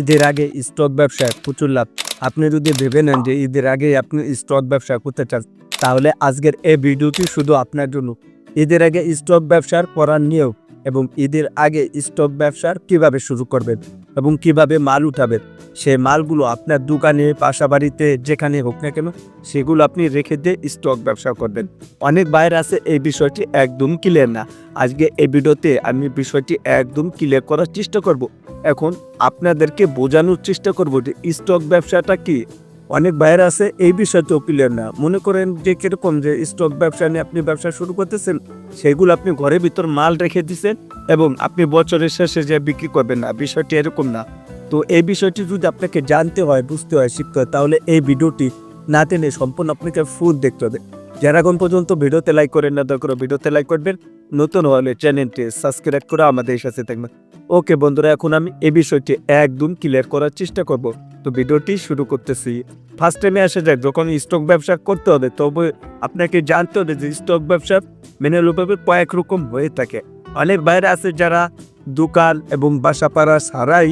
ঈদের আগে স্টক ব্যবসায় প্রচুর লাভ। আপনি যদি ভেবে নেন যে ঈদের আগে আপনি স্টক ব্যবসা করতে চান, তাহলে আজকের এই ভিডিওটি শুধু আপনার জন্য। ঈদের আগে স্টক ব্যবসার করার নিয়ম এবং ঈদের আগে স্টক ব্যবসার কীভাবে শুরু করবেন এবং কীভাবে মাল উঠাবেন, সে মালগুলো আপনার দোকানে বাসা বাড়িতে যেখানে হোক না কেন, সেগুলো আপনি রেখে দিয়ে স্টক ব্যবসা করবেন। অনেক বাইরে আছে, এই বিষয়টি একদম ক্লিয়ার না। আজকে এই ভিডিওতে আমি বিষয়টি একদম ক্লিয়ার করার চেষ্টা করব। এখন আপনাদেরকে বোঝানোর চেষ্টা করব যে স্টক ব্যবসাটা কি? অনেক বাইরে আছে, এই বিষয়টাও ক্লিয়ার না। মনে করেন যে কীরকম যে স্টক ব্যবসা নিয়ে আপনি ব্যবসা শুরু করতেছেন, সেগুলো আপনি ঘরের ভিতর মাল রেখে দিচ্ছেন এবং আপনি বছরের শেষে যে বিক্রি করবেন না, বিষয়টি এরকম না। তো এই বিষয়টি যদি আপনাকে জানতে হয়, বুঝতে হয়, শিখতে হয়, তাহলে এই ভিডিওটি না টেনে সম্পূর্ণ আপনাকে ফুল দেখতে হবে। যারা পর্যন্ত ভিডিওতে লাইক করেন না, দয়া করে ভিডিওতে লাইক করবেন। নতুন হলে চ্যানেলটি সাবস্ক্রাইব করে আমাদের সাথে থাকবেন। ওকে বন্ধুরা, এখন আমি এই বিষয়টি একদম ক্লিয়ার করার চেষ্টা করব। তো ভিডিওটি শুরু করতেছি। ফার্স্ট টাইমে আসা যায়, যখন স্টক ব্যবসা করতে হবে, তবে আপনাকে জানতে হবে যে স্টক ব্যবসা মেনে লোভাবে কয়েক রকম হয়ে থাকে। অনেক বাইরে আছে যারা দোকান এবং বাসাপাড়া ছাড়াই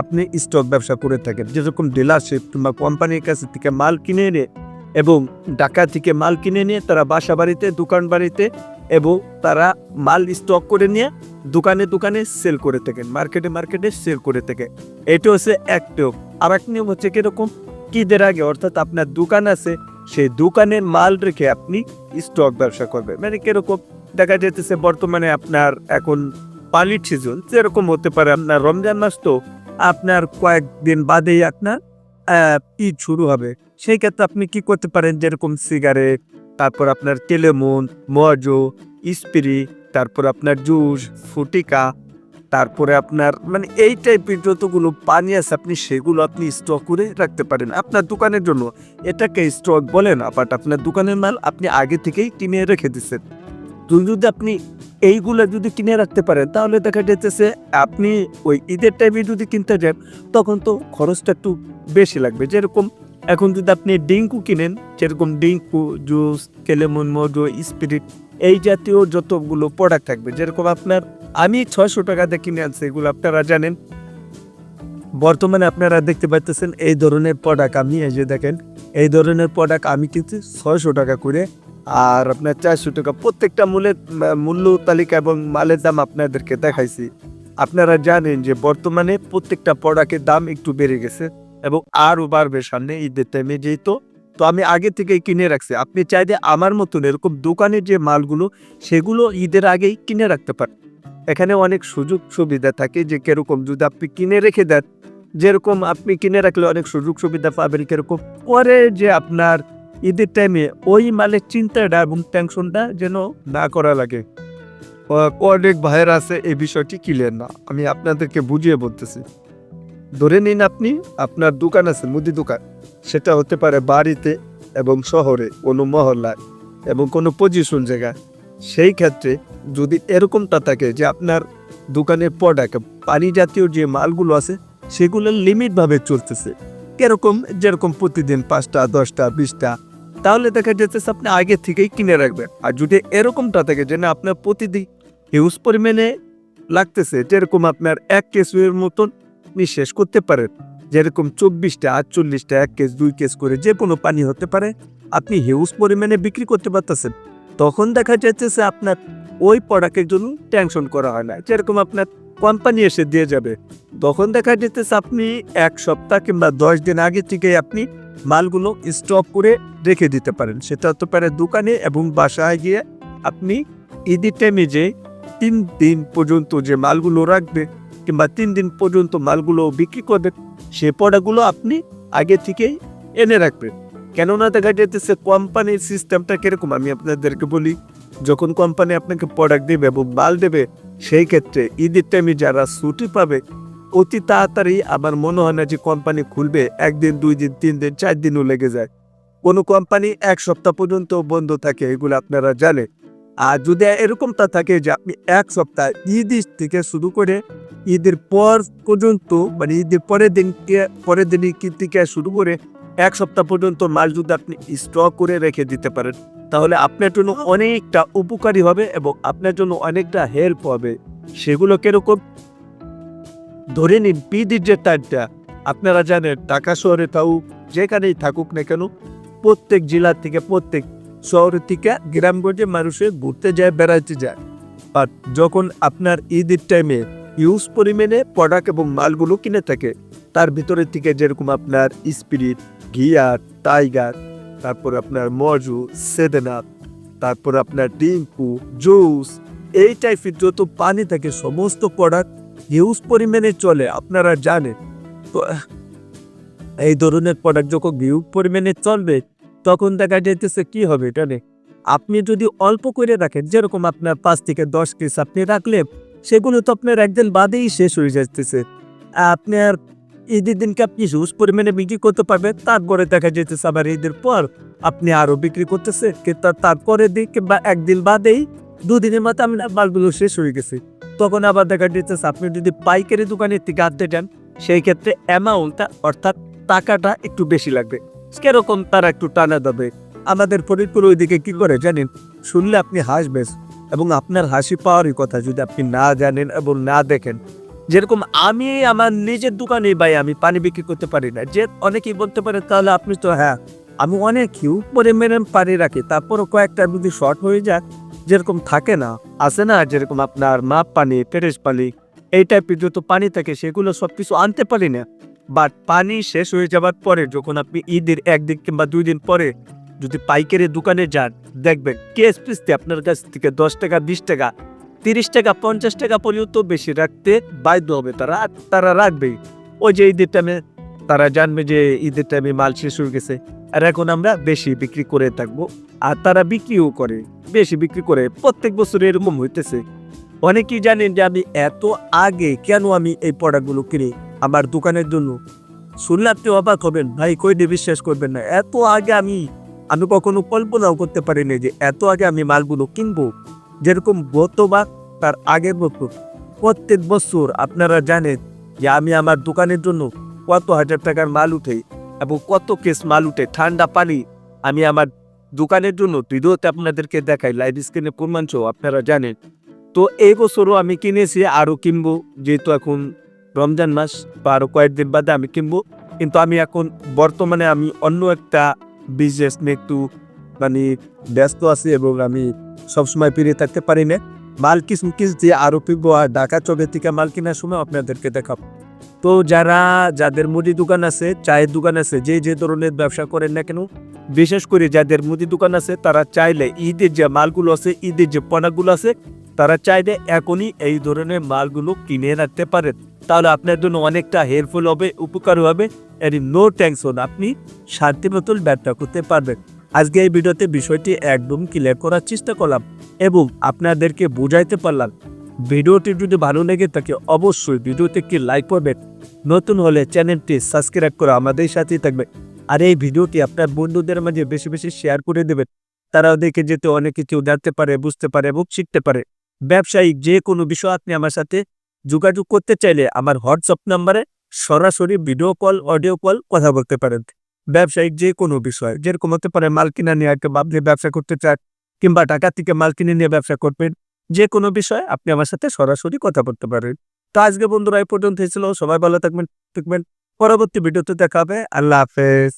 আপনি স্টক ব্যবসা করে থাকেন। যেরকম ডিলারশিপ কিংবা কোম্পানির কাছে থেকে মাল কিনে এনে এবং ঢাকা থেকে মাল কিনে নিয়ে তারা বাসা বাড়িতে, দোকান বাড়িতে এবং তারা মাল স্টক করে নিয়ে দোকানে দোকানে সেল করে থাকেন মার্কেটে মার্কেটে সেল করে থাকে। এটা হচ্ছে এক নিয়ম। আর এক নিয়ম হচ্ছে কীরকম? ঈদের আগে অর্থাৎ আপনার দোকান আছে, সেই দোকানের মাল রেখে আপনি স্টক ব্যবসা করবেন। মানে কীরকম? দেখা যেতেছে বর্তমানে আপনার এখন পানির সিজন যেরকম হতে পারে আপনার রমজান মাস তো আপনার কয়েকদিন বাদেই আপনার ঈদ শুরু হবে। সেই ক্ষেত্রে আপনি কি করতে পারেন? যেরকম সিগারেট তারপর আপনার তেলেমন মজো স্প্রি তারপর আপনার জুস, ফুটিকা, তারপরে আপনার মানে এই টাইপের যতগুলো পানি আছে, আপনি সেগুলো আপনি স্টক করে রাখতে পারেন। আপনার দোকানের জন্য এটাকে স্টক বলেন বাট আপনার দোকানের মাল আপনি আগে থেকেই কিনে রেখে দিচ্ছেন যদি আপনি এইগুলো যদি কিনে রাখতে পারেন, তাহলে দেখা যাচ্ছে আপনি ওই ঈদের টাইমে যদি কিনতে যান, তখন তো খরচটা একটু বেশি লাগবে। যেরকম এখন যদি আপনি ডিঙ্কু কিনেন, যেরকম ডিঙ্কু জুস, কেলেমন মজো স্পিরিট, এই জাতীয় যতগুলো প্রোডাক্ট থাকবে, যেরকম আপনার আমি ছয়শো টাকাতে কিনে আনছি, এগুলো আপনারা জানেন। বর্তমানে আপনারা দেখতে পাচ্ছেন এই ধরনের প্রোডাক্ট আমি এই যে দেখেন, এই ধরনের প্রোডাক্ট আমি কিন্তু ছয়শো টাকা করে। আর আপনার চারশো টাকা প্রত্যেকটা মূল্যের মূল্য তালিকা এবং মালের দাম আপনাদেরকে দেখাইছি। আপনারা জানেন যে বর্তমানে প্রত্যেকটা প্রোডাক্টের দাম একটু বেড়ে গেছে এবং আরও বাড়বে সামনে ঈদের টাইমে যেহেতু। তো আমি আগে থেকেই কিনে রাখছি। আপনি চাইলে আমার মতন এরকম দোকানের যে মালগুলো, সেগুলো ঈদের আগেই কিনে রাখতে পারেন। এখানে অনেক সুযোগ সুবিধা থাকে যে কীরকম যদি আপনি কিনে রেখে দেন, যেরকম আপনি কিনে রাখলে অনেক সুযোগ সুবিধা পাবেন কীরকম। পরে যে আপনার ঈদের টাইমে ওই মালের চিন্তাটা এবং টেনশনটা যেন না করা লাগে। অনেক ভাইয়ের আছে, এই বিষয়টি ক্লিয়ার না। আমি আপনাদেরকে বুঝিয়ে বলতেছি। ধরে নিন আপনি, আপনার দোকান আছে, মুদি দোকান। সেটা হতে পারে বাড়িতে এবং শহরে, কোনো মহল্লায় এবং কোনো পজিশন জায়গায়। সেই ক্ষেত্রে যদি এরকমটা থাকে যে আপনার দোকানের প্রোডাক্ট পানি জাতীয় যে মালগুলো আছে সেগুলো লিমিটভাবে চলতেছে। কীরকম, যেরকম প্রতিদিন পাঁচটা, দশটা, বিশটা, তাহলে দেখা যাচ্ছে আপনি আগে থেকেই কিনে রাখবেন। আর যদি এরকমটা থাকে যে না, আপনার প্রতিদিন হিউজ পরিমাণে লাগতেছে, যেরকম আপনার এক কেসের মতন আপনি শেষ করতে পারেন। যেরকম চব্বিশটা, আটচল্লিশটা, এক কেস দুই কেস করে যে কোনো পানি হতে পারে, আপনি হিউজ পরিমাণে বিক্রি করতে পারতেছেন। তখন দেখা যাচ্ছে আপনার ওই প্রোডাক্টের জন্য টেনশন করা হয় না। যেরকম আপনার কোম্পানি এসে দিয়ে যাবে। তখন দেখা যেতেছে আপনি এক সপ্তাহ কিংবা দশ দিন আগে থেকে আপনি মালগুলো স্টক করে রেখে দিতে পারেন। সেটা হতে পারে দোকানে এবং বাসায় গিয়ে আপনি ঈদের টাইমে যে তিন দিন পর্যন্ত যে মালগুলো রাখবে কিংবা তিন দিন পর্যন্ত মালগুলো বিক্রি করবে, সে পড়াগুলো আপনি আগে থেকেই এনে রাখবেন। কেননা দেখা যেতেছে কোম্পানির সিস্টেমটা কীরকম? আমি আপনাদেরকে বলি যখন কোম্পানি আপনাকে প্রোডাক্ট দেবে এবং মাল দেবে, সেই ক্ষেত্রে ঈদের টাইমে যারা ছুটি পাবে, অতি তাড়াতাড়ি আমার মনে হয় না যে কোম্পানি খুলবে, একদিন, দুই দিন, তিন দিন, চার দিনও লেগে যায়। কোনো কোম্পানি এক সপ্তাহ পর্যন্ত বন্ধ থাকে, এগুলো আপনারা জানে আর যদি এরকমটা থাকে যে আপনি এক সপ্তাহ ঈদ থেকে শুরু করে ঈদের পর পর্যন্ত মানে ঈদের পরের দিনকে পরের দিন থেকে শুরু করে এক সপ্তাহ পর্যন্ত মাল যদি আপনি স্টক করে রেখে দিতে পারেন তাহলে আপনার জন্য অনেকটা উপকারী হবে এবং আপনার জন্য অনেকটা হেল্প হবে। সেগুলো কীরকম? ধরে নিন পিদির যে টাইমটা আপনারা জানেন ঢাকা শহরে তাও যেখানেই থাকুক না কেন, প্রত্যেক জেলা থেকে প্রত্যেক শহর থেকে গ্রামগঞ্জে মানুষের ঘুরতে যায় বেড়াতে যায়। আর যখন আপনার ঈদের টাইমে ইউজ পরিমাণে প্রোডাক্ট এবং মালগুলো কিনে থাকে, তার ভিতরে থেকে যেরকম আপনার স্পিরিট গিয়ার টাইগার তারপর আপনার মজু সেদেনা তারপর আপনার ডিম্পু জুস, এই টাইপের যত পানি থাকে, সমস্ত প্রোডাক্ট হিউজ পরিমাণে চলে, আপনারা জানেন তো, এই ধরনের প্রোডাক্ট যখন হিউজ পরিমাণে চলবে, তখন দেখা যাইতেছে কি হবে এটা? আপনি যদি অল্প করে রাখেন, যেরকম আপনার পাঁচ থেকে দশ পিস আপনি রাখলেন, সেগুলো তো আপনার একদিন বাদেই শেষ হয়ে যাইতেছে আপনার ঈদের দিনকে আপনি হিউজ পরিমাণে বিক্রি করতে পারবেন? তারপরে দেখা যেতেছে আবার ঈদের পর আপনি আরও বিক্রি করতেছে তারপরে দিন কিংবা একদিন বাদেই দুদিনের মাথায় আপনার মালগুলো শেষ হয়ে গেছে। তখন আবার দেখা যেতেছে আপনি যদি পাইকারি দোকানের থেকে আনতে যান, সেই ক্ষেত্রে অ্যামাউন্টটা অর্থাৎ টাকাটা একটু বেশি লাগবে। কীরকম তারা একটু টানা দেবে। আমাদের ফরিদপুর ওইদিকে কি করে জানেন? শুনলে আপনি হাসবেন এবং আপনার হাসি পাওয়ারই কথা যদি আপনি না জানেন এবং না দেখেন। যেরকম আমি আমার নিজের দোকানে ভাই আমি পানি বিক্রি করতে পারি না। যে অনেকেই বলতে পারে, তাহলে আপনি তো হ্যাঁ আমি অনেক হিউজ পরিমাণে পানি রাখি, তারপরও কয়েকটা যদি শর্ট হয়ে যায়, যেরকম থাকে না, আছে না, যেরকম আপনার মাপ পানি পেরেস পানি, এই টাইপের যত পানি থাকে, সেগুলো সব কিছু আনতে পারি না। বাট পানি শেষ হয়ে যাবার পরে, যখন আপনি ঈদের একদিন কিংবা দুই দিন পরে যদি পাইকারি দোকানে যান, দেখবেন কেস পিসতে আপনার কাছ থেকে দশ টাকা, বিশ টাকা তিরিশ টাকা, পঞ্চাশ টাকা পর্যন্ত বেশি রাখতে বাধ্য হবে তারা তারা রাখবেই। ওই যে ঈদের টাইমে তারা জানবে যে ঈদের টাইমে মাল শেষ হয়ে গেছে, আর এখন আমরা বেশি বিক্রি করে থাকব, আর তারা বিক্রিও করে, বেশি বিক্রি করে। প্রত্যেক বছর এরকম হইতেছে। অনেকেই জানেন যে আমি এত আগে কেন আমি এই প্রোডাক্টগুলো কিনি আমার দোকানের জন্য। শুনলে আপনি অবাক হবেন, ভাই কই বিশ্বাস করবেন না, এত আগে আমি আমি কখনো কল্পনাও করতে পারিনি যে এত আগে আমি মালগুলো কিনবো। যেরকম গতবার, তার আগের বছর। প্রত্যেক বছর আপনারা জানেন যে আমি আমার দোকানের জন্য কত হাজার টাকার মাল উঠে এবং কত কেস মাল উঠে, ঠান্ডা পানি আমি আমার দোকানের জন্য ভিডিওতে আপনাদেরকে দেখাই লাইভ স্ক্রিনে প্রমাণ সহ আপনারা জানেন। তো এই বছরও আমি কিনেছি, আরও কিনবো, যেহেতু এখন রমজান মাস, বা আরও কয়েকদিন বাদে আমি কিনবো। কিন্তু আমি এখন বর্তমানে আমি অন্য একটা বিজনেস নিয়ে একটু মানে ব্যস্ত আছি এবং আমি সবসময় ফিরে থাকতে পারি না। মাল কিস কিস দিয়ে আরও আর ঢাকা চবের থেকে মাল কেনার সময় আপনাদেরকে দেখাবো। তো যারা, যাদের মুদি দোকান আছে, চায়ের দোকান আছে, যে যে ধরনের ব্যবসা করেন না কেন, বিশেষ করে যাদের মুদি দোকান আছে, তারা চাইলে ঈদের যে মালগুলো আছে, ঈদের যে পণ্যগুলো আছে, তারা চাইলে এখনই এই ধরনের মালগুলো কিনে রাখতে পারেন। তাহলে আপনার জন্য অনেকটা হেল্পফুল হবে, উপকার হবে। এর নো টেনশন আপনি শান্তি মতন ব্যবসা করতে পারবেন। আজকে এই ভিডিওতে বিষয়টি একদম ক্লিয়ার করার চেষ্টা করলাম এবং আপনাদেরকে বুঝাইতে পারলাম। ভিডিওটি যদি ভালো লেগে থাকে, অবশ্যই ভিডিওতে একটি লাইক করবেন। নতুন হলে চ্যানেলটি সাবস্ক্রাইব করে আমাদের সাথেই থাকবে আর এই ভিডিওটি আপনার বন্ধুদের মাঝে বেশি বেশি শেয়ার করে দেবেন। তারাও দেখে যেতে অনেক কিছু জানতে পারে, বুঝতে পারে এবং শিখতে পারে। ব্যবসায়িক যে কোনো বিষয় আপনি আমার সাথে যোগাযোগ করতে চাইলে আমার হোয়াটসঅ্যাপ নাম্বারে সরাসরি ভিডিও কল অডিও কল কথা বলতে পারেন। ব্যবসায়িক যে কোনো বিষয়, যেরকম হতে পারে মাল কিনা নিয়ে আপনি ব্যবসা করতে চান কিংবা টাকা থেকে মাল কিনে নিয়ে ব্যবসা করবেন, যে কোনো বিষয় আপনি আমার সাথে সরাসরি কথা বলতে পারেন। তো আজকে বন্ধুরা, এই পর্যন্ত হয়েছিল সবাই ভালো থাকবেন থাকবেন। পরবর্তী ভিডিওতে দেখা হবে। আল্লাহ হাফেজ।